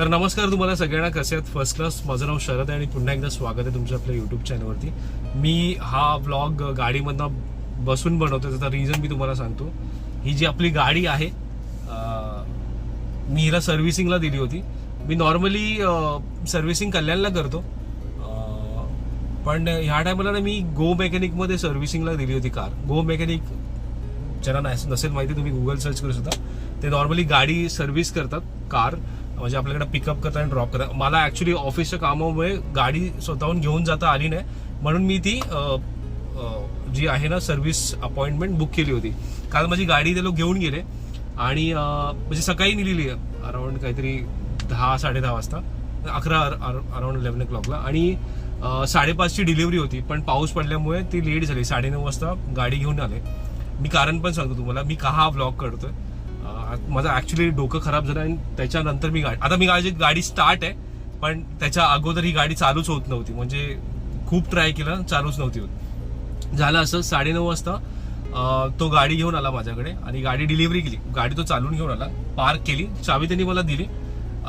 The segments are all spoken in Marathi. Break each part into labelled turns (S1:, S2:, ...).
S1: तर नमस्कार तुम्हाला सगळ्यांना. कसे आहेत? फर्स्ट क्लास माझं नाव शरद आहे आणि पुन्हा एकदा स्वागत आहे तुमच्या आपल्या युट्यूब चॅनलवरती मी हा व्लॉग गाडीमधनं बसून बनवतो त्याचा रिझन मी तुम्हाला सांगतो. ही जी आपली गाडी आहे मी हिला सर्व्हिसिंगला दिली होती. मी नॉर्मली सर्व्हिसिंग कल्याणला करतो. पण ह्या टायमाला ना मी गो मेकॅनिकमध्ये सर्व्हिसिंगला दिली होती कार गो मेकॅनिक ज्यांना नसेल माहिती तुम्ही गुगल सर्च करू शकता. ते नॉर्मली गाडी सर्व्हिस करतात कार म्हणजे आपल्याकडे पिकअप करता आणि ड्रॉप करता मला ऍक्च्युली ऑफिसच्या कामामुळे गाडी स्वतःहून घेऊन जाता आली नाही. म्हणून मी ती जी आहे ना सर्व्हिस अपॉइंटमेंट बुक केली होती. काल माझी गाडी ते लोक घेऊन गेले. आणि म्हणजे सकाळी निघलेली अराउंड काहीतरी दहा साडे दहा वाजता. अकरा अराउंड इलेवन ओ क्लॉकला आणि साडेपाचची डिलिव्हरी होती पण पाऊस पडल्यामुळे ती लेट झाली. साडेनऊ वाजता गाडी घेऊन आले. मी कारण पण सांगतो तुम्हाला मी का हा ब्लॉग करतोय? माझं ऍक्च्युली डोकं खराब झालं आणि त्याच्यानंतर मी गाडी आता मी गाडी गाडी स्टार्ट आहे पण त्याच्या अगोदर ही गाडी चालूच होत नव्हती. म्हणजे खूप ट्राय केलं चालूच नव्हती होत. झालं असं साडेनऊ वाजता तो गाडी घेऊन आला माझ्याकडे आणि गाडी डिलिव्हरी केली. गाडी तो चालून घेऊन आला पार्क केली. चावी त्यांनी मला दिली.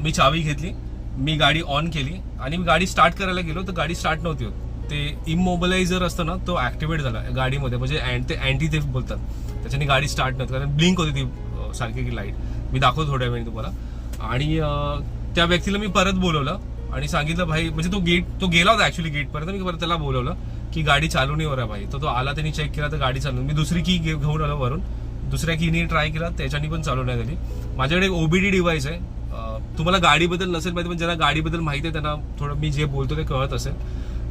S1: मी चावी घेतली. मी गाडी ऑन केली आणि मी गाडी स्टार्ट करायला गेलो तर गाडी स्टार्ट नव्हती होत. ते इमोबिलायझर असतं ना तो ॲक्टिवेट झाला गाडीमध्ये. म्हणजे अँड- ते अँटी थेफ्ट बोलतात. त्याच्याने गाडी स्टार्ट नव्हती. कारण ब्लिंक होती ती. सारखी की लाइट मी दाखवतो थोड्या वेळी तुम्हाला. आणि त्या व्यक्तीला मी परत बोलवलं आणि सांगितलं भाई म्हणजे तो गेट तो गेला होता ऍक्च्युली गेटपर्यंत मी परत त्याला बोलवलं की गाडी चालू नाही हो भाई. तर तो आला त्यांनी चेक केला तर गाडी चालू. मी दुसरी की घेऊन आलो वरून. दुसऱ्या कीने ट्राय केला त्याच्यानी पण चालू नाही झाली. माझ्याकडे ओबीडी डिव्हाइस आहे. तुम्हाला गाडीबद्दल नसेल माहिती पण ज्यांना गाडीबद्दल माहिती आहे त्यांना थोडं मी जे बोलतो ते कळत असेल.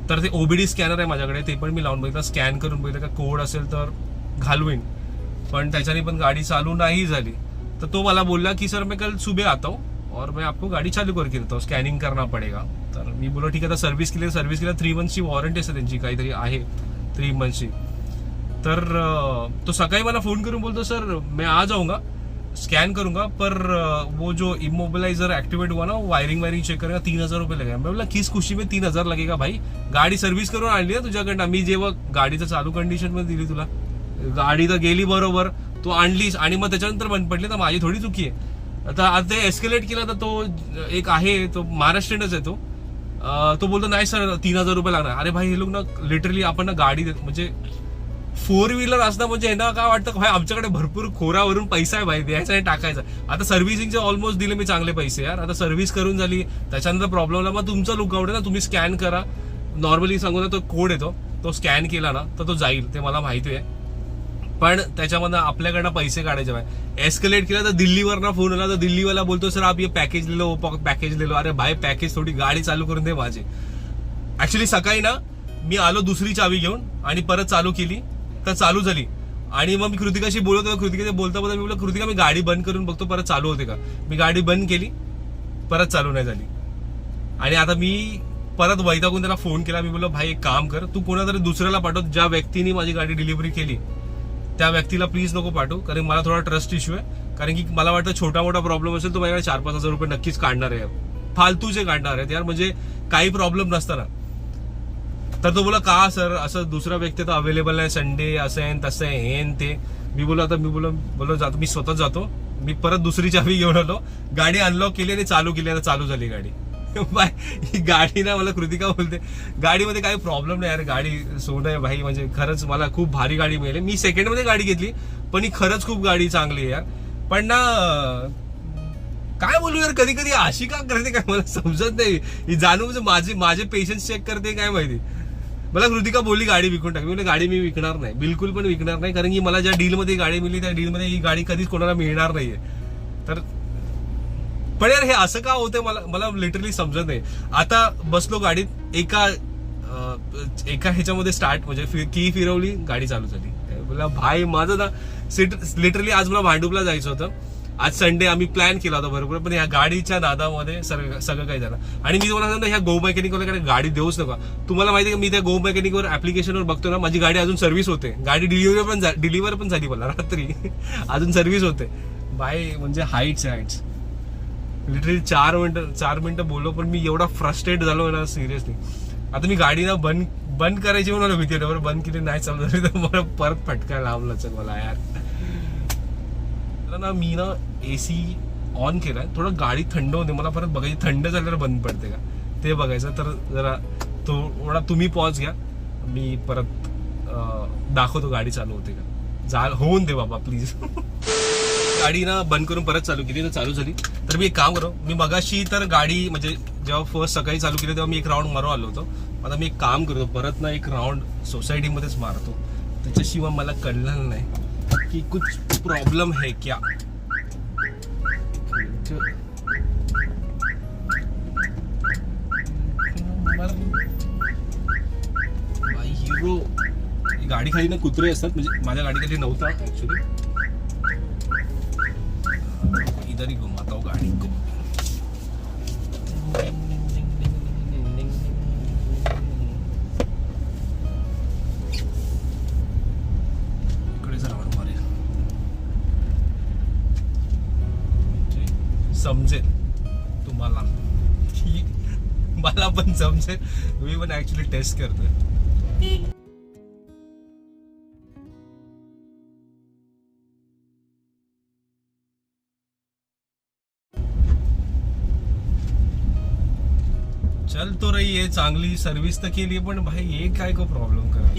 S1: तर ते ओबीडी स्कॅनर आहे माझ्याकडे. ते पण मी लावून बघितलं. स्कॅन करून बघितलं. का कोड असेल तर घालवीन. पण त्याच्याने पण गाडी चालू नाही झाली. तर तो मला बोलला की सर मैं कल सुबह आता हूँ और मैं आपको गाड़ी चालू करके देता हूँ. स्कॅनिंग करना पडेगा. तर मी बोलो ठीक आहे आता सर्व्हिस केली सर्व्हिस केली थ्री मंथची वॉरंटी असते त्यांची काहीतरी आहे थ्री मंथची तर तो सकाळी मला फोन करून बोलतो सर मैं आ जाऊंगा स्कैन करूंगा पर वो जो इमोबिलाइजर एक्टिवेट हुआ ना वायरिंग वायरिंग चेक करेगा तीन हजार रुपये लगेगा. मैं बोला किस खुशी में तीन हजार लगेगा भाई? गाडी सर्व्हिस करून आणली ना तुझ्याकडनं. मी जेव्हा गाडीचं चालू कंडिशनमध्ये दिली तुला. गाडी तर गेली बरोबर तू आणलीस आणि मग त्याच्यानंतर बंद पडली तर माझी थोडी चुकी आहे. आता आता ते एस्केलेट केला तर तो एक आहे तो महाराष्ट्रीयनच आहे तो. तो बोलतो नाही सर तीन हजार रुपये लागणार. अरे भाई हे लोक ना लिटरली आपण ना गाडी देत म्हणजे फोर व्हीलर असणं म्हणजे यांना काय वाटतं भाई आमच्याकडे भरपूर खोरावरून पैसा आहे भाई द्यायचा आणि टाकायचा. आता सर्व्हिसिंगचे ऑलमोस्ट दिले मी चांगले पैसे यार. आता सर्व्हिस करून झाली त्याच्यानंतर प्रॉब्लेम आला मग तुमचा लुकआउट आहे ना तुम्ही स्कॅन करा. नॉर्मली सांगू ना तो कोड येतो तो. स्कॅन केला ना तर तो जाईल ते मला माहिती आहे. पण त्याच्यामधनं आपल्याकडनं पैसे काढायचे भाई एस्कलेट केला तर दिल्लीवरनं फोन आला तर दिल्लीवाला बोलतो सर आप ये पॅकेज लिलो पॅकेज लिलो अरे भाई पॅकेज थोडी गाडी चालू करून दे माझी. ऍक्च्युली सकाळी ना मी आलो दुसरी चावी घेऊन आणि परत चालू केली तर चालू झाली. आणि मग मी कृतिकाशी बोलत होतो कृतिका बोलता बोलता मी बोललो कृतिका मी गाडी बंद करून बघतो परत चालू होते का? मी गाडी बंद केली परत चालू नाही झाली. आणि आता मी परत वैतागून त्याला फोन केला मी बोललो भाई एक काम कर तू कोणातरी दुसऱ्याला पाठव ज्या व्यक्तीने माझी गाडी डिलिव्हरी केली त्या व्यक्तीला प्लीज नको पाठवू कारण मला थोडा ट्रस्ट इश्यू आहे. कारण की मला वाटतं छोटा मोठा प्रॉब्लेम असेल तो माझ्याकडे चार पाच हजार रुपये नक्कीच काढणार आहे. फालतूचे काढणार आहेत यार म्हणजे काही प्रॉब्लेम नसताना. तर तो बोला का सर? असं दुसरा व्यक्ती तर अवेलेबल नाही संडे असं आहे तसं आहे हे ते. मी बोलो आता मी बोलो बोलो जातो मी स्वतः जातो. मी परत दुसरी चावी घेऊन आलो. गाडी अनलॉक केली आणि चालू केली आता चालू झाली गाडी. बाय ही गाडी ना मला कृतिका बोलते. गाडीमध्ये काही प्रॉब्लेम नाही यार गाडी सोनं आहे भाई म्हणजे खरंच मला खूप भारी गाडी मिळाली. मी सेकंडमध्ये गाडी घेतली पण ही खरंच खूप गाडी चांगली आहे यार. पण ना काय बोलू यार कधी कधी अशी का करते काय मला समजत नाही. ही जाणून म्हणजे माझे माझे पेशन्स चेक करते काय माहिती. मला कृतिका बोलली गाडी विकून टाकली म्हणजे गाडी मी विकणार नाही. बिलकुल पण विकणार नाही कारण की मला ज्या डीलमध्ये गाडी मिळली त्या डीलमध्ये ही गाडी कधीच कोणाला मिळणार नाहीये. तर पण यार हे असं का होतंय मला मला लिटरली समजत नाही. आता बसलो गाडीत एका एका ह्याच्यामध्ये स्टार्ट म्हणजे फि- की फिरवली गाडी चालू झाली. बोला भाई माझं ना लिटरली आज मला भांडुपला जायचं होतं. आज संडे आम्ही प्लॅन केला होता बरोबर पण ह्या गाडीच्या नादामध्ये सगळं सगळं काही झालं. आणि मी तुम्हाला सांगतो ह्या गो मेकॅनिकवाल्याकडे गाडी देऊच नका. तुम्हाला माहिती आहे का मी त्या गो मेकॅनिकवर ऍप्लिकेशनवर बघतो ना माझी गाडी अजून सर्व्हिस होते. गाडी डिलिव्हरी पण डिलिव्हर पण झाली मला रात्री. अजून सर्व्हिस होते. बाय म्हणजे हाईट्स हाईट्स लिटरली चार मिनिटं चार मिनिटं बोललो पण मी एवढा फ्रस्ट्रेट झालो ना सिरियसली आता मी गाडी ना बंद बंद करायची म्हणून भीती होती बरं बंद केली नाही चालू तर मला परत फटका लावला चल मला यार. ना मी ना ए सी ऑन केला थोडं गाडी थंड होते मला परत बघायची थंड झाल्यावर बंद पडते का? ते बघायचं. तर जरा थोडा तुम्ही पॉज घ्या. मी परत दाखवतो गाडी चालू होते का. जा होऊन दे बाबा प्लीज गाडी ना बंद करून परत चालू केली तर चालू झाली. तर मी एक काम करू मी मगाशी तर गाडी म्हणजे जेव्हा फर्स्ट सकाळी चालू केली तेव्हा मी एक राऊंड मारू आलो होतो. आता मी एक काम करतो परत ना एक राऊंड सोसायटीमध्येच मारतो. त्याच्याशिवाय मला कळलं नाही की कुछ प्रॉब्लेम है क्या. हिरो गाडी खाली ना कुत्रे असतात म्हणजे माझ्या गाडी खाली नव्हता ऍक्च्युली इधर ही घुमाता हूँ गाड़ी. को जरा वर मारूया. म्हणजे समजेल तुम्हाला. की मला पण समजेल. मी पण ऍक्च्युली टेस्ट करतोय. तो रही है चांगली सर्व्हिस तर केली पण भाई हे काय को प्रॉब्लेम करा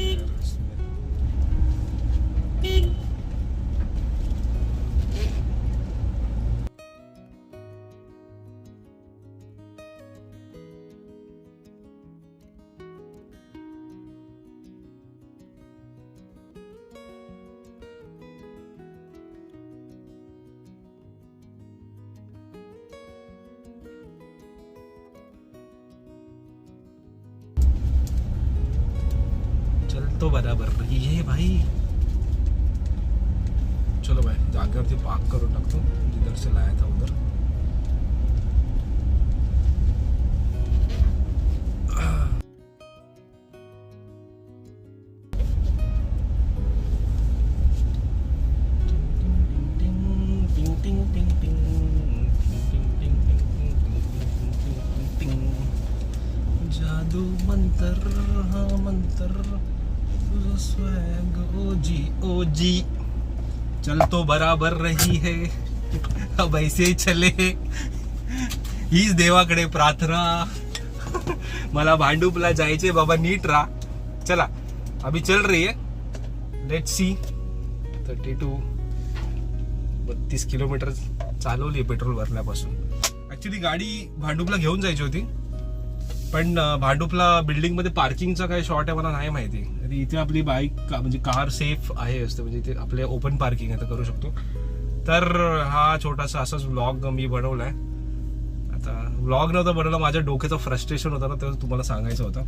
S1: तो बराबर रही है भाई। चलो भाई जागेवरती पार्क करून तो जिधर से लाया था उधर। जादू मंतर, हा मंतर। तुझं स्वॅग ओजी ओजी चल तो बराबर रही है। अब ऐसे चले। हीच देवाकडे प्रार्थना। मला भांडूपला जायचे बाबा नीट राहा. चला अभी चल रही है। लेट सी थर्टी टू बत्तीस किलोमीटर चालवली पेट्रोल भरल्यापासून ऍक्च्युली गाडी भांडूपला घेऊन जायची होती. पण भांडूपला बिल्डिंगमध्ये पार्किंगचा काय शॉर्ट आहे मला नाही माहिती. आणि इथे आपली बाईक का म्हणजे कार सेफ आहे असते म्हणजे इथे आपले ओपन पार्किंग आहे करू शकतो. तर हा छोटासा असाच व्लॉग मी बनवलाय. आता व्लॉग नव्हता बनवला माझ्या डोक्याचं फ्रस्ट्रेशन होतं ना तेव्हा तुम्हाला सांगायचं होतं.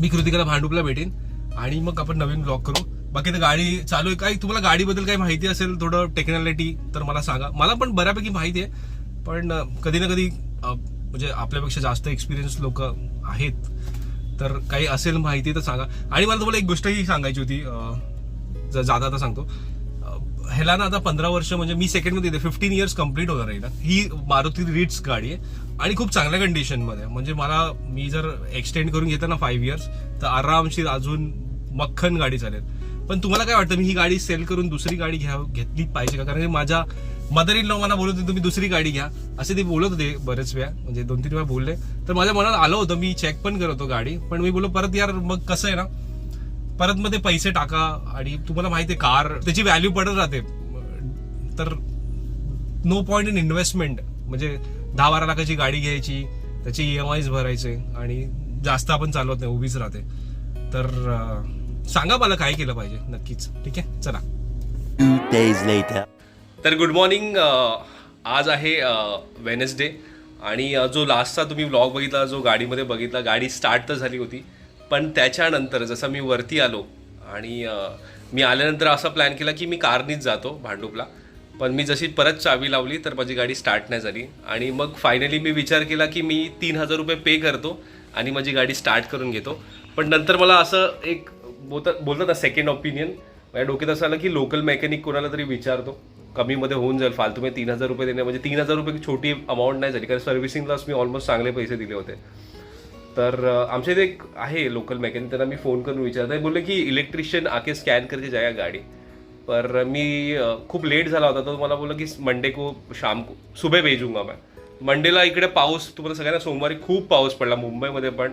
S1: मी कृतिकाला भांडूपला भेटेन आणि मग आपण नवीन ब्लॉग करू. बाकी तर गाडी चालू आहे. काही तुम्हाला गाडीबद्दल काही माहिती असेल थोडं टेक्नॉलिटी तर मला सांगा. मला पण बऱ्यापैकी माहिती आहे पण कधी ना कधी म्हणजे आपल्यापेक्षा जास्त एक्सपिरियन्स लोक आहेत. तर काही असेल माहिती तर सांगा. आणि मला तुम्हाला एक गोष्टही सांगायची होती जर ज- तर आता सांगतो. ह्याला ना आता पंधरा वर्ष म्हणजे मी सेकंडमध्ये येते. फिफ्टीन इयर्स कंप्लीट होणार आहे ना. ही मारुती रिट्स गाडी आहे. आणि खूप चांगल्या कंडिशनमध्ये. आहे. म्हणजे मला मी जर एक्सटेंड करून घेतो ना फाईव्ह इयर्स तर आरामशीर अजून मक्खन गाडी चालेल. पण तुम्हाला काय वाटतं मी ही गाडी सेल करून दुसरी गाडी घ्या घेतली पाहिजे का? कारण की माझ्या मदर इन लॉ मला बोलत होते तुम्ही दुसरी गाडी घ्या. असे ते बोलत होते बरेच वेळा म्हणजे दोन तीन वेळा बोलले. तर माझ्या मनात आलं होतं मी चेक पण करत होतो गाडी. पण मी बोललो परत यार मग कसं आहे ना? परत मध्ये पैसे टाका आणि तुम्हाला माहिती आहे कार त्याची व्हॅल्यू पडत राहते. तर नो पॉईंट इन इन्व्हेस्टमेंट म्हणजे दहा बारा लाखाची गाडी घ्यायची त्याचे ई एम आयज भरायचे आणि जास्त आपण चालवत नाही उभीच राहते. तर सांगा मला काय केलं पाहिजे नक्कीच. ठीक आहे? चला.
S2: Two days later.
S1: तर गुड मॉर्निंग आज आहे वेनेसडे आणि जो लास्टचा तुम्ही व्लॉग बघितला जो गाडीमध्ये बघितला गाडी स्टार्ट तर झाली होती. पण त्याच्यानंतर जसं मी वरती आलो आणि मी आल्यानंतर असा प्लॅन केला की मी कारनीच जातो भांडूपला. पण मी जशी परत चावी लावली तर माझी गाडी स्टार्ट नाही झाली. आणि मग फायनली मी विचार केला की मी तीन हजार रुपये पे करतो आणि माझी गाडी स्टार्ट करून घेतो. पण नंतर मला असं एक बोलतात बोलतात ना सेकंड ओपिनियन माझ्या डोक्यात असं आलं की लोकल मेकॅनिक कोणाला तरी विचारतो. कमीमध्ये होऊन जाईल फालतू मी तीन हजार रुपये देणे म्हणजे तीन हजार रुपये छोटी अमाऊंट नाही झाली कारण सर्व्हिसिंगलाच मी ऑलमोस्ट चांगले पैसे दिले होते. तर आमच्या इथे एक आहे लोकल मेकॅनिक त्यांना मी फोन करून विचारत आहे बोलले की इलेक्ट्रिशियन आके स्कॅन करके जाएगा गाड़ी. पर मी खूप लेट झाला होता तर मला बोलला की मंडे को शाम को सुबह भेजूंगा मैं. मंडेला इकडे पाऊस तुम्हाला सगळ्यांना सोमवारी खूप पाऊस पडला मुंबईमध्ये पण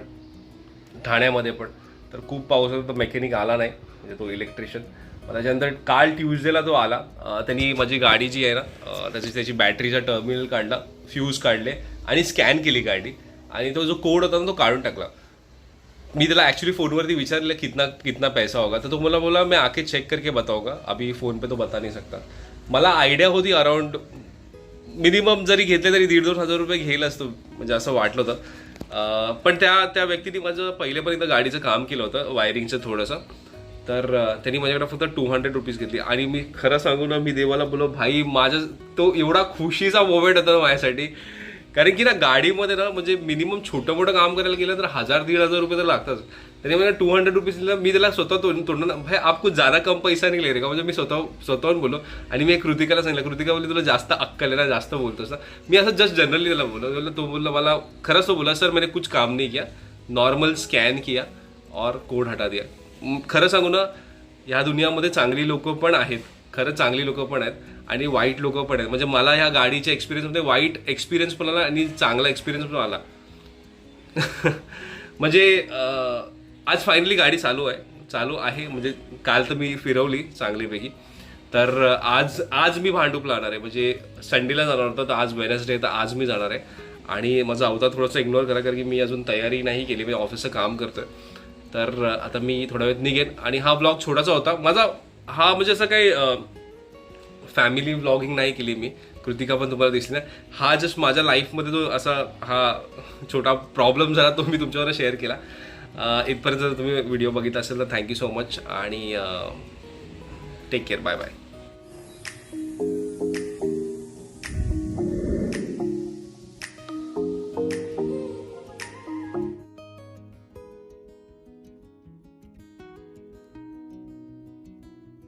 S1: ठाण्यामध्ये पण. तर खूप पाऊस होता तर मेकॅनिक आला नाही म्हणजे तो इलेक्ट्रिशियन त्याच्यानंतर काल ट्यूजडेला तो आला. त्यांनी माझी गाडी जी आहे ना त्याची त्याची बॅटरीचा टर्मिनल काढला फ्यूज काढले आणि स्कॅन केली गाडी. आणि तो जो कोड होता ना तो काढून टाकला. मी त्याला ॲक्च्युली फोनवरती विचारलं कितना कितना पैसा होगा? तर तो मला बोला मैं आके चेक करके बताऊंगा. अभी फोन पे तो बता नाही सकता. मला आयडिया होती अराउंड मिनिमम जरी घेतले तरी दीड दोन हजार रुपये घेईल असतो म्हणजे असं वाटलं होतं. पण त्या त्या व्यक्तीने माझं पहिलेपर्यंत गाडीचं काम केलं होतं वायरिंगचं थोडंसं. तर त्यांनी माझ्याकडे फक्त टू हंड्रेड रुपीज घेतली. आणि मी खरं सांगू ना मी देवाला बोलो भाई माझा तो एवढा खुशीचा मोमेंट होता ना माझ्यासाठी. कारण की ना गाडीमध्ये ना म्हणजे मिनिमम छोटं मोठं काम करायला गेलं तर हजार दीड हजार रुपये तर लागतात. त्याने मला टू हंड्रेड रुपीज दिलं मी त्याला स्वतः तोंड भाई आपको ज्यादा कम पैसा नाही रे का? म्हणजे मी स्वतः स्वतःहून बोललो. आणि मी एक कृतिकाला सांगितलं कृतिका बोलली तुला जास्त अक्कल आहे ना जास्त बोलतोस ना? मी असं जस्ट जनरली त्याला बोललो. तो बोलला मला खरंच तो बोला सर मैंने कुछ काम नाही किया. नॉर्मल स्कॅन किया और कोड हटा दिया. खरं सांगू ना ह्या दुनियामध्ये चांगली लोक पण आहेत. खरंच चांगली लोक पण आहेत आणि वाईट लोक पण आहेत. म्हणजे मला ह्या गाडीच्या एक्सपिरियन्समध्ये वाईट एक्सपिरियन्स पण आला आणि चांगला एक्सपिरियन्स पण आला. म्हणजे आज फायनली गाडी चालू आहे. चालू आहे. म्हणजे काल तर मी फिरवली चांगलीपैकी. तर आज आज मी भांडूपला जाणार आहे. म्हणजे संडेला जाणार होतं तर आज वेनसडे तर आज मी जाणार आहे. आणि माझा अवतार थोडंसं इग्नोर करा कारण की मी अजून तयारी नाही केली. मी ऑफिसचं काम करतोय. तर आता मी थोड्या वेळेत निघेन. आणि हा ब्लॉग छोटासा होता. माझा हा म्हणजे असं काही फॅमिली व्लॉगिंग नाही केली मी. कृतिका पण तुम्हाला दिसली नाही. हा जस्ट माझ्या लाईफमध्ये जो असा हा छोटा प्रॉब्लेम झाला तो मी तुमच्यावर शेअर केला. इथपर्यंत जर तुम्ही व्हिडिओ बघितला असेल तर थँक्यू सो मच आणि टेक केअर बाय बाय